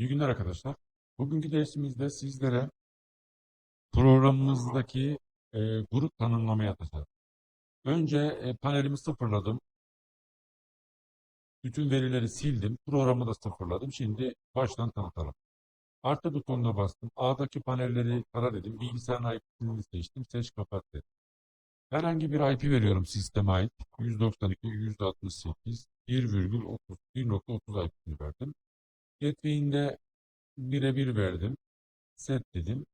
İyi günler arkadaşlar. Bugünkü dersimizde sizlere programımızdaki e, grup tanımlama yapacağız. Önce e, panelimi sıfırladım. Bütün verileri sildim. Programı da sıfırladım. Şimdi baştan tanıtalım. Artı butonuna bastım. A'daki panelleri tara dedim. Bilgisayarın IP'sini seçtim. Seç kapat dedim. Herhangi bir IP veriyorum sisteme ait. 192, 168, 1,30, 1.30 IP'sini verdim. Gateway'inde birebir verdim. Set dedim.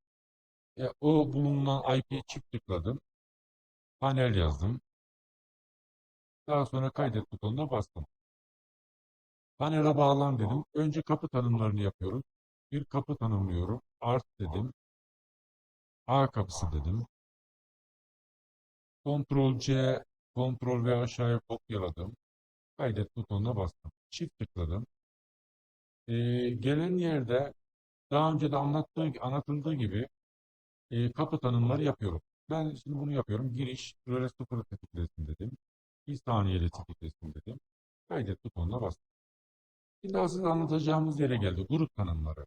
E, o bulunan IP'ye çift tıkladım. Panel yazdım. Daha sonra kaydet butonuna bastım. Panele bağlan dedim. Önce kapı tanımlarını yapıyorum. Bir kapı tanımlıyorum. Art dedim. A kapısı dedim. Ctrl C, Ctrl V aşağıya kopyaladım. Kaydet butonuna bastım. Çift tıkladım. E, gelen yerde daha önce de anlattığı, anlatıldığı gibi e, kapı tanımları yapıyorum. Ben şimdi bunu yapıyorum. Giriş, röle sıfır tetiklesin dedim. Bir saniyeli tetiklesin dedim. Kaydet butonuna bastım. Şimdi asıl anlatacağımız yere geldi. Grup tanımları.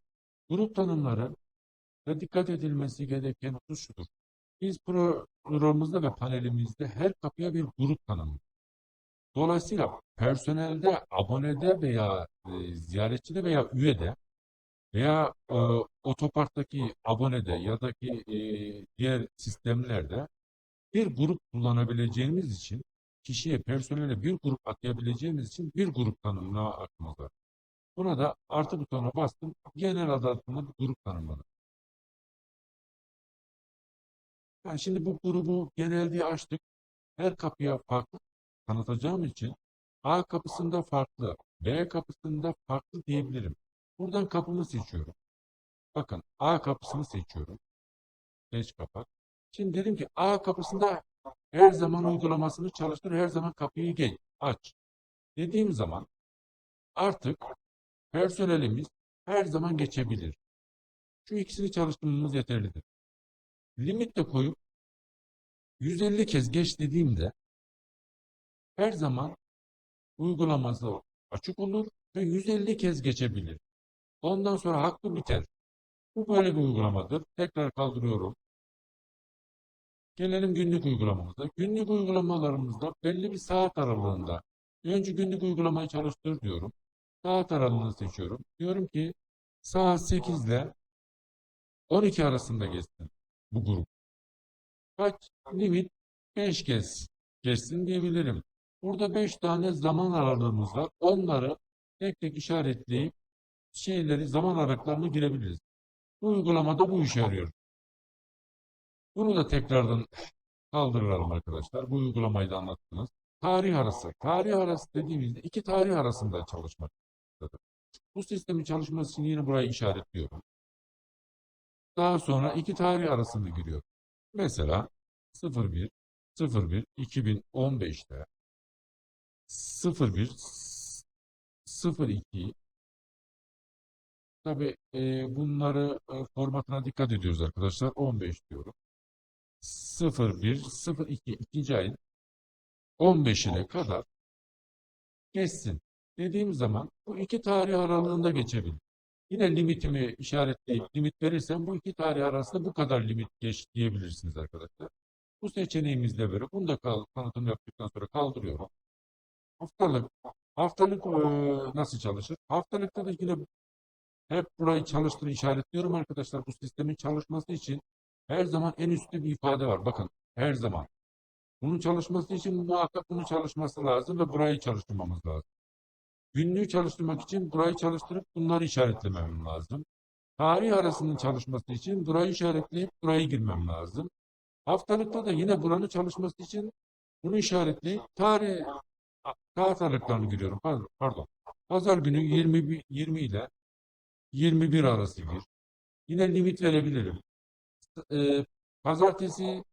Grup tanımları ve dikkat edilmesi gereken husus şudur. Biz programımızda ve panelimizde her kapıya bir grup tanımı. Dolayısıyla personelde, abonede veya e, ziyaretçide veya üyede veya e, otoparktaki abonede ya da ki e, diğer sistemlerde bir grup kullanabileceğimiz için kişiye, personele bir grup atayabileceğimiz için bir grup tanımına aklımıza. Buna da artı butonuna bastım. Genel adı altında bir grup tanımladım. Yani şimdi bu grubu genel diye açtık. Her kapıya farklı tanıtacağım için A kapısında farklı, B kapısında farklı diyebilirim. Buradan kapımı seçiyorum. Bakın A kapısını seçiyorum. Seç kapat. Şimdi dedim ki A kapısında her zaman uygulamasını çalıştır, her zaman kapıyı geç, aç. Dediğim zaman artık personelimiz her zaman geçebilir. Şu ikisini çalıştırmamız yeterlidir. Limit de koyup 150 kez geç dediğimde her zaman uygulaması açık olur ve 150 kez geçebilir. Ondan sonra hakkı biter. Bu böyle bir uygulamadır. Tekrar kaldırıyorum. Gelelim günlük uygulamamıza. Günlük uygulamalarımızda belli bir saat aralığında önce günlük uygulamayı çalıştır diyorum. Saat aralığını seçiyorum. Diyorum ki saat 8 ile 12 arasında geçsin bu grup. Kaç? Limit 5 kez geçsin diyebilirim. Burada 5 tane zaman aralığımız var. Onları tek tek işaretleyip şeyleri zaman aralıklarına girebiliriz. Bu uygulamada bu işe yarıyor. Bunu da tekrardan kaldıralım arkadaşlar. Bu uygulamayı da anlattınız. Tarih arası. Tarih arası dediğimizde iki tarih arasında çalışmaktadır. Bu sistemin çalışması için yine burayı işaretliyorum. Daha sonra iki tarih arasını giriyor. Mesela 01 01 2015'te 01 02 Tabi e, bunları e, formatına dikkat ediyoruz arkadaşlar. 15 diyorum. 01 02 ikinci ayın 15'ine kadar geçsin. Dediğim zaman bu iki tarih aralığında geçebilir. Yine limitimi işaretleyip limit verirsem bu iki tarih arasında bu kadar limit geç diyebilirsiniz arkadaşlar. Bu seçeneğimizle böyle. Bunu da tanıtım yaptıktan sonra kaldırıyorum. Haftalık. Haftalık e, nasıl çalışır? Haftalıkta da yine hep burayı çalıştır işaretliyorum arkadaşlar. Bu sistemin çalışması için her zaman en üstte bir ifade var. Bakın her zaman. Bunun çalışması için muhakkak bunun çalışması lazım ve burayı çalıştırmamız lazım. Günlüğü çalıştırmak için burayı çalıştırıp bunları işaretlemem lazım. Tarih arasının çalışması için burayı işaretleyip burayı girmem lazım. Haftalıkta da yine buranın çalışması için bunu işaretleyip tarih saat aralıklarını giriyorum. Pardon. pardon. Pazar günü 20, 20 ile 21 arası gir. Yine limit verebilirim. Ee, pazartesi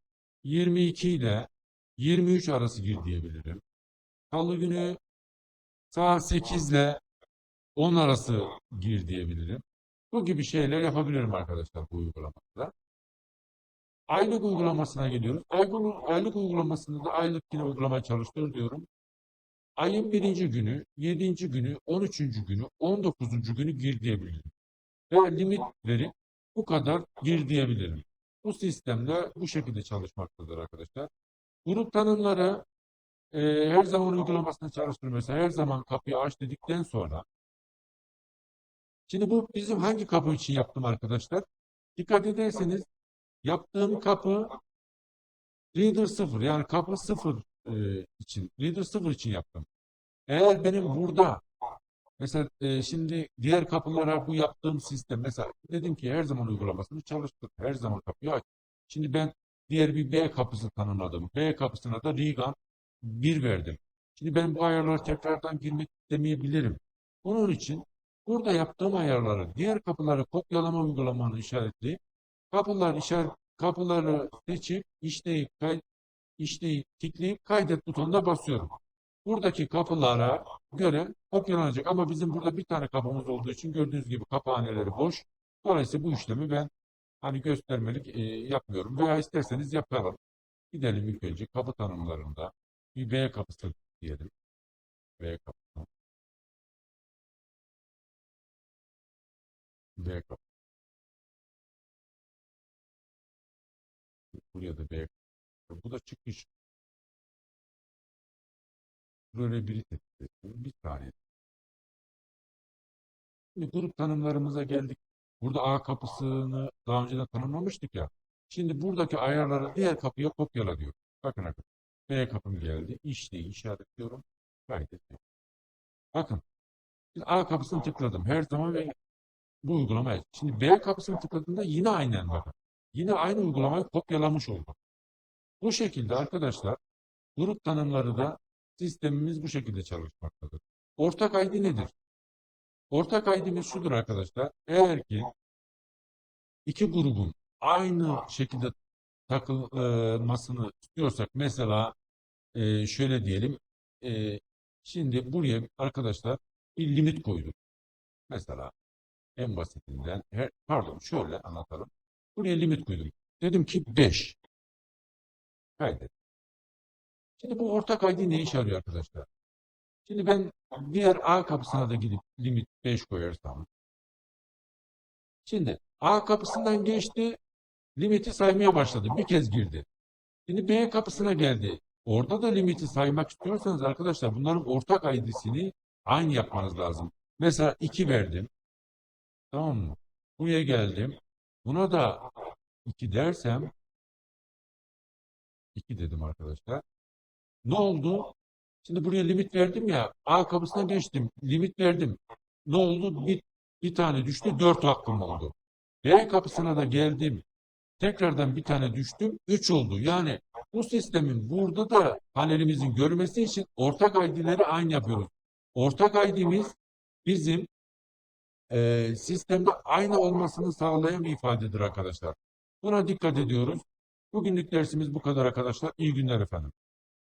22 ile 23 arası gir diyebilirim. Salı günü saat 8 ile 10 arası gir diyebilirim. Bu gibi şeyler yapabilirim arkadaşlar bu uygulamada. Aylık uygulamasına geliyoruz. Aylık, aylık uygulamasında da aylık yine uygulamaya çalıştır diyorum. Ayın birinci günü, yedinci günü, on üçüncü günü, on dokuzuncu günü gir diyebilirim. ve limitleri bu kadar gir diyebilirim. Bu sistemde bu şekilde çalışmaktadır arkadaşlar. Grup tanımları e, her zaman uygulamasını çalıştırır. Mesela her zaman kapıyı aç dedikten sonra Şimdi bu bizim hangi kapı için yaptım arkadaşlar? Dikkat ederseniz yaptığım kapı Reader 0 yani kapı 0 e, için Reader 0 için yaptım. Eğer benim burada mesela e, şimdi diğer kapılara bu yaptığım sistem mesela dedim ki her zaman uygulamasını çalıştır. Her zaman kapıyı aç. Şimdi ben diğer bir B kapısı tanımladım. B kapısına da Regan 1 verdim. Şimdi ben bu ayarlara tekrardan girmek istemeyebilirim. Bunun için burada yaptığım ayarları diğer kapıları kopyalama uygulamanı işaretleyip kapılar işaret kapıları seçip işleyip kay, işleyip tıklayıp kaydet butonuna basıyorum. Buradaki kapılara göre kopyalanacak ama bizim burada bir tane kapımız olduğu için gördüğünüz gibi kaphaneleri boş. Dolayısıyla bu işlemi ben hani göstermelik e, yapmıyorum veya isterseniz yapalım. Gidelim ilk önce kapı tanımlarında bir B kapısı diyelim. B kapısı. B kapısı. Buraya da B kapısı. Bu da çıkış. Ettim. Bir saniye. Şimdi grup tanımlarımıza geldik. Burada A kapısını daha önceden tanımlamıştık ya. Şimdi buradaki ayarları diğer kapıya kopyala diyor. Bakın arkadaşlar. B kapım geldi. İşleyi işaretliyorum. Kaydediyorum. Bakın. A kapısını tıkladım. Her zaman ve bu uygulamaya. Şimdi B kapısını tıkladığımda yine aynen bakın. Yine aynı uygulamayı kopyalamış oldum. Bu şekilde arkadaşlar grup tanımları da sistemimiz bu şekilde çalışmaktadır. Ortak ID nedir? Ortak ID'miz şudur arkadaşlar. Eğer ki iki grubun aynı şekilde takılmasını istiyorsak mesela e, şöyle diyelim e, şimdi buraya arkadaşlar bir limit koyduk. Mesela en basitinden pardon şöyle anlatalım. Buraya limit koydum. Dedim ki 5. Kaydet. Şimdi bu ortak ID ne işe yarıyor arkadaşlar? Şimdi ben diğer A kapısına da gidip limit 5 koyarsam. Şimdi A kapısından geçti. Limiti saymaya başladı. Bir kez girdi. Şimdi B kapısına geldi. Orada da limiti saymak istiyorsanız arkadaşlar bunların ortak ID'sini aynı yapmanız lazım. Mesela 2 verdim. Tamam mı? Buraya geldim. Buna da 2 dersem 2 dedim arkadaşlar. Ne oldu? Şimdi buraya limit verdim ya. A kapısına geçtim. Limit verdim. Ne oldu? Bir, bir tane düştü. Dört hakkım oldu. B kapısına da geldim. Tekrardan bir tane düştüm. Üç oldu. Yani bu sistemin burada da panelimizin görmesi için ortak ID'leri aynı yapıyoruz. Ortak ID'miz bizim e, sistemde aynı olmasını sağlayan bir ifadedir arkadaşlar. Buna dikkat ediyoruz. Bugünlük dersimiz bu kadar arkadaşlar. İyi günler efendim.